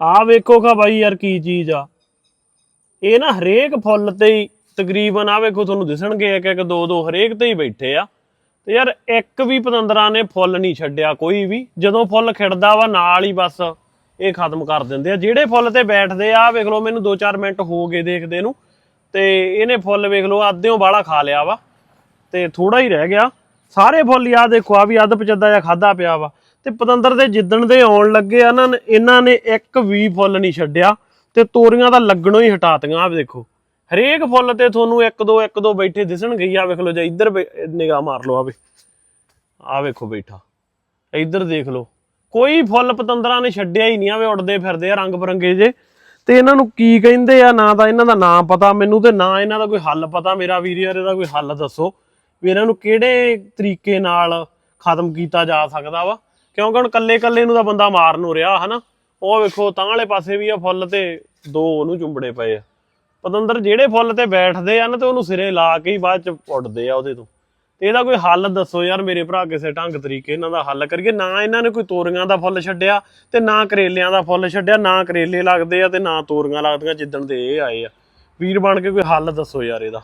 ਆ ਵੇਖੋਗਾ ਬਾਈ ਯਾਰ ਕੀ ਚੀਜ਼ ਆ। ਇਹ ਨਾ ਹਰੇਕ ਫੁੱਲ ਤੇ ਹੀ ਤਕਰੀਬਨ ਆ ਵੇਖੋ ਤੁਹਾਨੂੰ ਦਿਸਣਗੇ ਇੱਕ ਇੱਕ ਦੋ ਦੋ ਹਰੇਕ ਤੇ ਹੀ ਬੈਠੇ ਆ। ਤੇ ਯਾਰ ਇੱਕ ਵੀ ਪਤੰਦਰਾਂ ਨੇ ਫੁੱਲ ਨਹੀਂ ਛੱਡਿਆ ਕੋਈ ਵੀ। ਜਦੋਂ ਫੁੱਲ ਖਿੜਦਾ ਵਾ ਨਾਲ ਹੀ ਬਸ ਇਹ ਖਤਮ ਕਰ ਦਿੰਦੇ ਆ। ਜਿਹੜੇ ਫੁੱਲ ਤੇ ਬੈਠਦੇ ਆ ਵੇਖ ਲਓ ਮੈਨੂੰ 2-4 ਮਿੰਟ ਹੋ ਗਏ ਦੇਖਦੇ ਨੂੰ। ਤੇ ਇਹਨੇ ਫੁੱਲ ਵੇਖ ਲਓ ਅੱਧਿਓਂ ਬਾਹਲਾ ਖਾ ਲਿਆ ਵਾ। ਤੇ ਥੋੜਾ ਹੀ ਰਹਿ ਗਿਆ। ਸਾਰੇ ਫੁੱਲ ਹੀ ਆ ਦੇਖੋ ਆ ਵੀ ਅੱਧ ਪਚੱਦਾ ਜਾਂ ਖਾਦਾ ਪਿਆ ਵਾ। ਤੇ ਪਤੰਦਰ ਦੇ ਜਿੱਦਣ ਦੇ ਆਉਣ ਲੱਗੇ ਆ ਨਾ, ਇਹਨਾਂ ਨੇ ਇੱਕ ਵੀ ਫੁੱਲ ਨਹੀਂ ਛੱਡਿਆ ਤੇ ਤੋਰੀਆਂ ਤਾਂ ਲੱਗਣੋਂ ਹੀ ਹਟਾਤੀਆਂ ਆ ਦੇਖੋ। ਹਰੇਕ ਫੁੱਲ ਤੇ ਤੁਹਾਨੂੰ ਇੱਕ ਦੋ ਇੱਕ ਦੋ ਬੈਠੇ ਦਿਸਣਗੇ ਆ ਵੇਖ ਲਓ, ਜੇ ਇੱਧਰ ਨਿਗਾਹ ਮਾਰ ਲਓ ਆਵੇ ਆ ਵੇਖੋ ਬੈਠਾ। ਇੱਧਰ ਦੇਖ ਲਓ। ਕੋਈ ਫੁੱਲ ਪਤੰਦਰਾਂ ਨੇ ਛੱਡਿਆ ਹੀ ਨਹੀਂ ਆਵੇ ਉੱਡਦੇ ਫਿਰਦੇ ਆ ਰੰਗ ਬਰੰਗੇ ਜੇ। ਤੇ ਇਹਨਾਂ ਨੂੰ ਕੀ ਕਹਿੰਦੇ ਆ, ਨਾ ਤਾਂ ਇਹਨਾਂ ਦਾ ਨਾਮ ਪਤਾ, ਮੈਨੂੰ ਤੇ ਨਾ ਇਹਨਾਂ ਦਾ ਕੋਈ ਹੱਲ ਪਤਾ, ਮੇਰਾ ਵੀਰ ਯਾਰ ਇਹਦਾ ਕੋਈ ਹੱਲ ਦੱਸੋ, ਵੀ ਇਹਨਾਂ ਨੂੰ ਕਿਹੜੇ ਤਰੀਕੇ ਨਾਲ ਖਤਮ ਕੀਤਾ ਜਾ ਸਕਦਾ ਵਾ। ਕਿਉਂਕਿ ਹੁਣ ਕੱਲੇ ਕੱਲੇ ਨੂੰ ਤਾਂ ਬੰਦਾ ਮਾਰ ਨੂੰ ਰਿਹਾ, ਹਨਾ? ਉਹ ਵੇਖੋ, ਤਾਂ ਵਾਲੇ ਪਾਸੇ ਵੀ ਆ ਫੁੱਲ ਤੇ ਦੋ ਉਹਨੂੰ ਚੁੰਬੜੇ ਪਏ ਆ। ਪਤੰਦਰ ਜਿਹੜੇ ਫੁੱਲ ਤੇ ਬੈਠਦੇ ਆ ਨਾ ਤੇ ਉਹਨੂੰ ਸਿਰੇ ਲਾ ਕੇ ਹੀ ਬਾਅਦ ਚ ਉੱਡਦੇ ਆ ਉਹਦੇ ਤੋਂ। ਤੇ ਇਹਦਾ ਕੋਈ ਹੱਲ ਦੱਸੋ ਯਾਰ ਮੇਰੇ ਭਰਾ ਕਿਸੇ ਢੰਗ ਤਰੀਕੇ ਇਹਨਾਂ ਦਾ ਹੱਲ ਕਰੀਏ। ਨਾ ਇਹਨਾਂ ਨੇ ਕੋਈ ਤੋਰੀਆਂ ਦਾ ਫੁੱਲ ਛੱਡਿਆ ਤੇ ਨਾ ਕਰੇਲਿਆਂ ਦਾ ਫੁੱਲ ਛੱਡਿਆ, ਨਾ ਕਰੇਲੇ ਲੱਗਦੇ ਆ ਤੇ ਨਾ ਤੋਰੀਆਂ ਲੱਗਦੀਆਂ ਜਿੱਦਣ ਦੇ ਇਹ ਆਏ ਆ। ਵੀਰ ਬਣ ਕੇ ਕੋਈ ਹੱਲ ਦੱਸੋ ਯਾਰ ਇਹਦਾ।